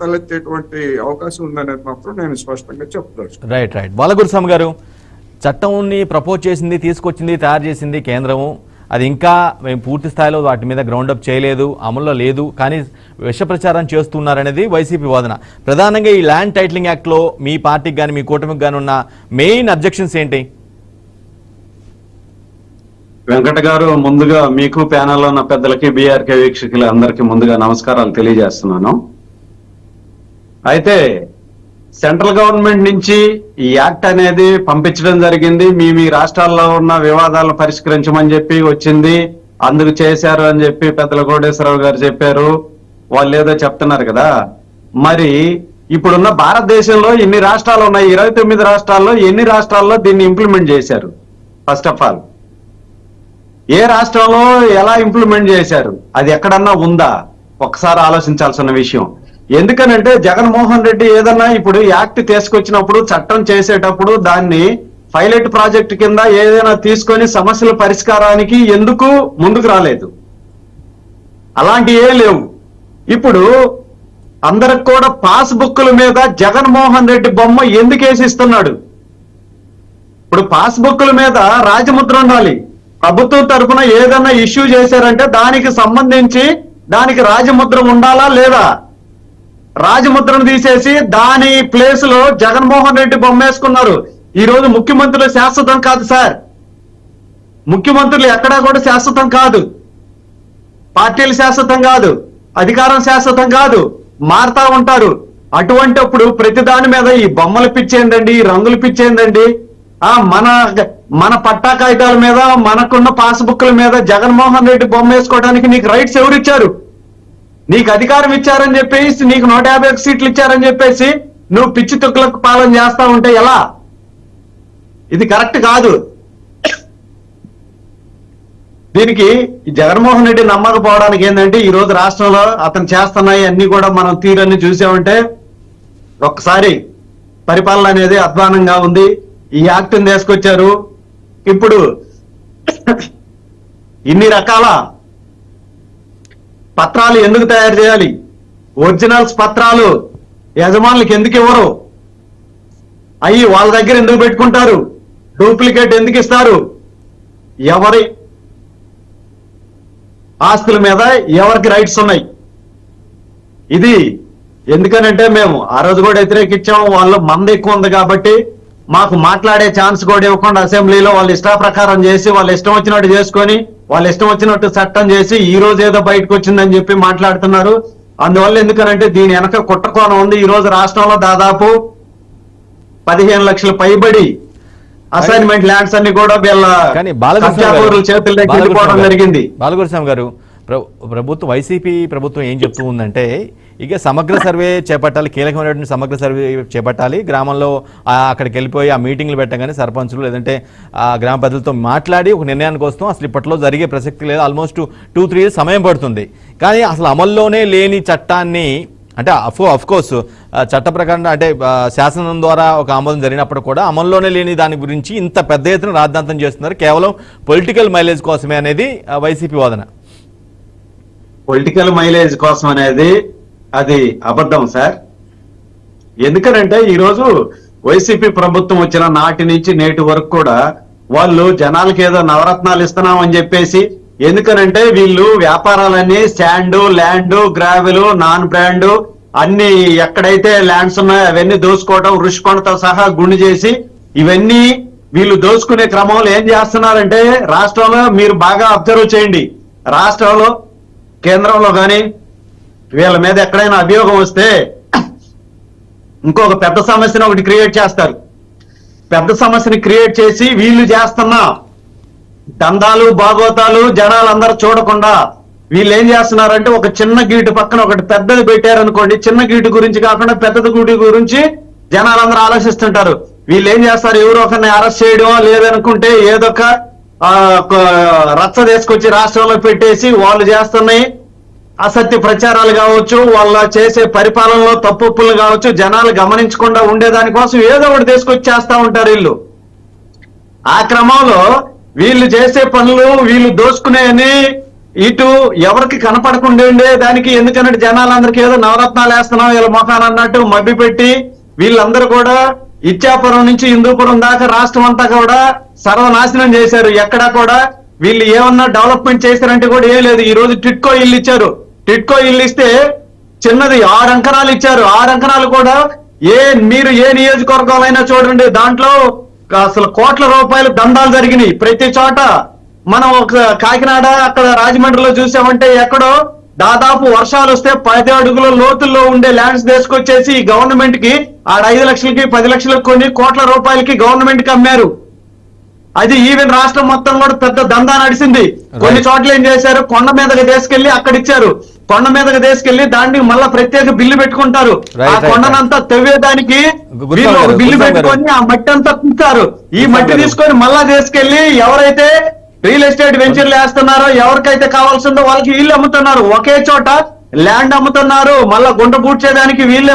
తలెత్తేటువంటి అవకాశం ఉందనేది మాత్రం నేను స్పష్టంగా చెప్తాను రైట్ రైట్ బాలగురుస్వామి గారు చట్టంని ప్రపోజ్ చేసింది తీసుకొచ్చింది తయారు చేసింది కేంద్రము. అది ఇంకా మేము పూర్తి స్థాయిలో వాటి మీద గ్రౌండ్ అప్ చేయలేదు అమల్లో లేదు కానీ విష ప్రచారం చేస్తున్నారనేది వైసీపీ వాదన. ప్రధానంగా ఈ ల్యాండ్ టైటిలింగ్ యాక్ట్లో మీ పార్టీకి కానీ మీ కూటమికి కానీ ఉన్న మెయిన్ అబ్జెక్షన్స్ ఏంటి? వెంకట గారు ముందుగా మీకు ప్యానెల్లో ఉన్న పెద్దలకి బీఆర్కే వీక్షకులు అందరికీ ముందుగా నమస్కారాలు తెలియజేస్తున్నాను. అయితే సెంట్రల్ గవర్నమెంట్ నుంచి ఈ యాక్ట్ అనేది పంపించడం జరిగింది. మీ మీ రాష్ట్రాల్లో ఉన్న వివాదాలను పరిష్కరించమని చెప్పి వచ్చింది. అందుకు చేశారు అని చెప్పి పెద్దల కోటేశ్వరరావు గారు చెప్పారు. వాళ్ళు ఏదో చెప్తున్నారు కదా. మరి ఇప్పుడున్న భారతదేశంలో ఎన్ని రాష్ట్రాలు ఉన్నాయి. ఇరవై తొమ్మిది రాష్ట్రాల్లో ఎన్ని రాష్ట్రాల్లో దీన్ని ఇంప్లిమెంట్ చేశారు? ఫస్ట్ ఆఫ్ ఆల్ ఏ రాష్ట్రంలో ఎలా ఇంప్లిమెంట్ చేశారు? అది ఎక్కడన్నా ఉందా? ఒకసారి ఆలోచించాల్సిన విషయం. ఎందుకనంటే జగన్మోహన్ రెడ్డి ఏదన్నా ఇప్పుడు యాక్ట్ తీసుకొచ్చినప్పుడు చట్టం చేసేటప్పుడు దాన్ని పైలట్ ప్రాజెక్ట్ కింద ఏదైనా తీసుకొని సమస్యల పరిష్కారానికి ఎందుకు ముందుకు రాలేదు? అలాంటి ఏ లేవు. ఇప్పుడు అందరికి కూడా పాస్ బుక్ల మీద జగన్మోహన్ రెడ్డి బొమ్మ ఎందుకు వేసిస్తున్నాడు? ఇప్పుడు పాస్ బుక్ల మీద రాజముద్ర ఉండాలి. ప్రభుత్వం తరఫున ఏదైనా ఇష్యూ చేశారంటే దానికి సంబంధించి దానికి రాజముద్ర ఉండాలా లేదా? రాజముద్రను తీసేసి దాని ప్లేస్లో జగన్మోహన్ రెడ్డి బొమ్మ వేసుకున్నారు ఈ రోజు ముఖ్యమంత్రులు శాశ్వతం కాదు సార్. ముఖ్యమంత్రులు ఎక్కడా కూడా శాశ్వతం కాదు. పార్టీలు శాశ్వతం కాదు. అధికారం శాశ్వతం కాదు. మారుతా ఉంటారు. అటువంటిప్పుడు ప్రతి దాని మీద ఈ బొమ్మలు పిచ్చేందండి ఈ రంగులు పిచ్చేందండి ఆ మన మన పట్టా కాగితాల మీద మనకున్న పాస్బుక్ల మీద జగన్మోహన్ రెడ్డి బొమ్మ వేసుకోవడానికి నీకు రైట్స్ ఎవరిచ్చారు? నీకు అధికారం ఇచ్చారని చెప్పేసి నీకు నూట యాభై సీట్లు ఇచ్చారని చెప్పేసి నువ్వు పిచ్చి తుక్కులకు పాలన చేస్తా ఉంటే ఎలా? ఇది కరెక్ట్ కాదు. దీనికి జగన్మోహన్ రెడ్డి నమ్మకపోవడానికి ఏంటంటే ఈ రోజు రాష్ట్రంలో అతను చేస్తున్నాయి అన్ని కూడా మనం తీరని చూసామంటే ఒక్కసారి పరిపాలన అనేది అధ్వానంగా ఉంది. ఈ యాక్ట్ని తీసుకొచ్చారు. ఇప్పుడు ఇన్ని రకాల పత్రాలు ఎందుకు తయారు చేయాలి? ఒరిజినల్స్ పత్రాలు యజమానులకు ఎందుకు ఇవ్వరు? అయ్యి వాళ్ళ దగ్గర ఎందుకు పెట్టుకుంటారు? డూప్లికేట్ ఎందుకు ఇస్తారు? ఎవరి ఆస్తుల మీద ఎవరికి రైట్స్ ఉన్నాయి? ఇది ఎందుకనంటే మేము ఆ రోజు కూడా వ్యతిరేకించాము వాళ్ళు మంద ఎక్కువ ఉంది కాబట్టి మాకు మాట్లాడే ఛాన్స్ కూడా ఇవ్వకుండా అసెంబ్లీలో వాళ్ళ ఇష్ట ప్రకారం చేసి వాళ్ళు ఇష్టం వచ్చినట్టు చేసుకొని వాళ్ళు ఇష్టం వచ్చినట్టు చట్టం చేసి ఈ రోజు ఏదో బయటకు వచ్చిందని చెప్పి మాట్లాడుతున్నారు. అందువల్ల ఎందుకనంటే దీని వెనక కుట్రకోణం ఉంది. ఈ రోజు రాష్ట్రంలో దాదాపు పదిహేను లక్షల పైబడి అసైన్మెంట్ ల్యాండ్స్ అన్ని కూడా వీళ్ళ బాలకృష్ణ వెళ్ళిపోవడం జరిగింది. బాలకృష్ణ గారు ప్రభుత్వం వైసీపీ ప్రభుత్వం ఏం చెప్తూ ఉందంటే ఇక సమగ్ర సర్వే చేపట్టాలి కీలకమైనటువంటి సమగ్ర సర్వే చేపట్టాలి. గ్రామంలో అక్కడికి వెళ్ళిపోయి ఆ మీటింగ్లు పెట్టగానే సర్పంచులు లేదంటే ఆ గ్రామ ప్రజలతో మాట్లాడి ఒక నిర్ణయానికి వస్తాం. అసలు ఇప్పట్లో జరిగే ప్రసక్తి లేదు. ఆల్మోస్ట్ టూ త్రీ ఇయర్స్ సమయం పడుతుంది. కానీ అసలు అమల్లోనే లేని చట్టాన్ని అంటే అఫ్ అఫ్కోర్స్ చట్ట ప్రకారం అంటే శాసనం ద్వారా ఒక ఆమోదం జరిగినప్పుడు కూడా అమల్లోనే లేని దాని గురించి ఇంత పెద్ద ఎత్తున రాద్ధాంతం చేస్తున్నారు కేవలం పొలిటికల్ మైలేజ్ కోసమే అనేది వైసీపీ వాదన. పొలిటికల్ మైలేజ్ కోసం అనేది అది అబద్ధం సార్. ఎందుకనంటే ఈరోజు వైసీపీ ప్రభుత్వం వచ్చిన నాటి నుంచి నేటి వరకు కూడా వాళ్ళు జనాలకి ఏదో నవరత్నాలు ఇస్తున్నామని చెప్పేసి ఎందుకనంటే వీళ్ళు వ్యాపారాలన్నీ sand land gravel non brand అన్ని ఎక్కడైతే ల్యాండ్స్ ఉన్నాయో అవన్నీ దోసుకోవడం రుషికొండతో సహా గుండు చేసి ఇవన్నీ వీళ్ళు దోచుకునే క్రమంలో ఏం చేస్తున్నారంటే రాష్ట్రంలో మీరు బాగా అబ్జర్వ్ చేయండి. రాష్ట్రంలో కేంద్రంలో గాని వీళ్ళ మీద ఎక్కడైనా అభియోగం వస్తే ఇంకొక పెద్ద సమస్యను ఒకటి క్రియేట్ చేస్తారు. పెద్ద సమస్యని క్రియేట్ చేసి వీళ్ళు చేస్తున్న దందాలు బాగోతాలు జనాలందరూ చూడకుండా వీళ్ళు ఏం చేస్తున్నారంటే ఒక చిన్న గీటు పక్కన ఒకటి పెద్దది పెట్టారనుకోండి చిన్న గీటు గురించి కాకుండా పెద్దది గీటు గురించి జనాలందరూ ఆలోచిస్తుంటారు. వీళ్ళు ఏం చేస్తారు? ఎవరో ఒకరిని అరెస్ట్ చేయడం లేదనుకుంటే ఏదొక రచ్చ తీసుకొచ్చి రాష్ట్రంలో పెట్టేసి వాళ్ళు చేస్తున్నాయి. అసత్య ప్రచారాలు కావచ్చు వాళ్ళ చేసే పరిపాలనలో తప్పులు కావచ్చు జనాలు గమనించకుండా ఉండేదాని కోసం ఏదో ఒకటి తీసుకొచ్చి చేస్తా ఉంటారు వీళ్ళు. ఆ క్రమంలో వీళ్ళు చేసే పనులు వీళ్ళు దోసుకునేని ఇటు ఎవరికి కనపడకుండా ఉండే దానికి ఎందుకంటే జనాలందరికీ ఏదో నవరత్నాలు వేస్తున్నాం వీళ్ళ మొఖాన్ని అన్నట్టు మభ్య పెట్టి వీళ్ళందరూ కూడా ఇచ్చాపురం నుంచి హిందూపురం దాకా రాష్ట్రం అంతా కూడా సర్వనాశనం చేశారు. ఎక్కడా కూడా వీళ్ళు ఏమన్నా డెవలప్మెంట్ చేశారంటే కూడా ఏం లేదు. ఈ రోజు టిట్కో ఇల్లు ఇచ్చారు. టిట్కో ఇల్లు ఇస్తే చిన్నది ఆరు అంకణాలు ఇచ్చారు. ఆరు అంకణాలు కూడా ఏ మీరు ఏ నియోజకవర్గాలైనా చూడండి దాంట్లో అసలు కోట్ల రూపాయలు దందాలు జరిగినాయి. ప్రతి చోట మనం ఒక కాకినాడ అక్కడ రాజమండ్రిలో చూసామంటే ఎక్కడో దాదాపు వర్షాలు వస్తే పది అడుగుల లోతుల్లో ఉండే ల్యాండ్స్ తీసుకొచ్చేసి ఈ గవర్నమెంట్కి ఆడ ఐదు లక్షలకి పది లక్షలకు కొన్ని కోట్ల రూపాయలకి గవర్నమెంట్కి అమ్మారు. అది ఈవెన్ రాష్ట్రం మొత్తం కూడా పెద్ద దందా నడిచింది కొన్ని చోట్ల ఏం చేశారు? కొండ మీదకి తీసుకెళ్ళి అక్కడ ఇచ్చారు. కొండ మీదకి తీసుకెళ్ళి దానికి మళ్ళా ప్రత్యేక బిల్లు పెట్టుకుంటారు. ఆ కొండనంతా తవ్వేదానికి బిల్లు. పెట్టుకొని ఆ మట్టి అంతా తింటారు ఈ మట్టి. తీసుకొని మళ్ళా తీసుకెళ్ళి ఎవరైతే రియల్ ఎస్టేట్ వెంచర్లు వేస్తున్నారో. ఎవరికైతే కావాల్సిందో వాళ్ళకి వీళ్ళు అమ్ముతున్నారు. ఒకే చోట ల్యాండ్ అమ్ముతున్నారు. మళ్ళా గుంట పూడ్చేదానికి వీళ్ళే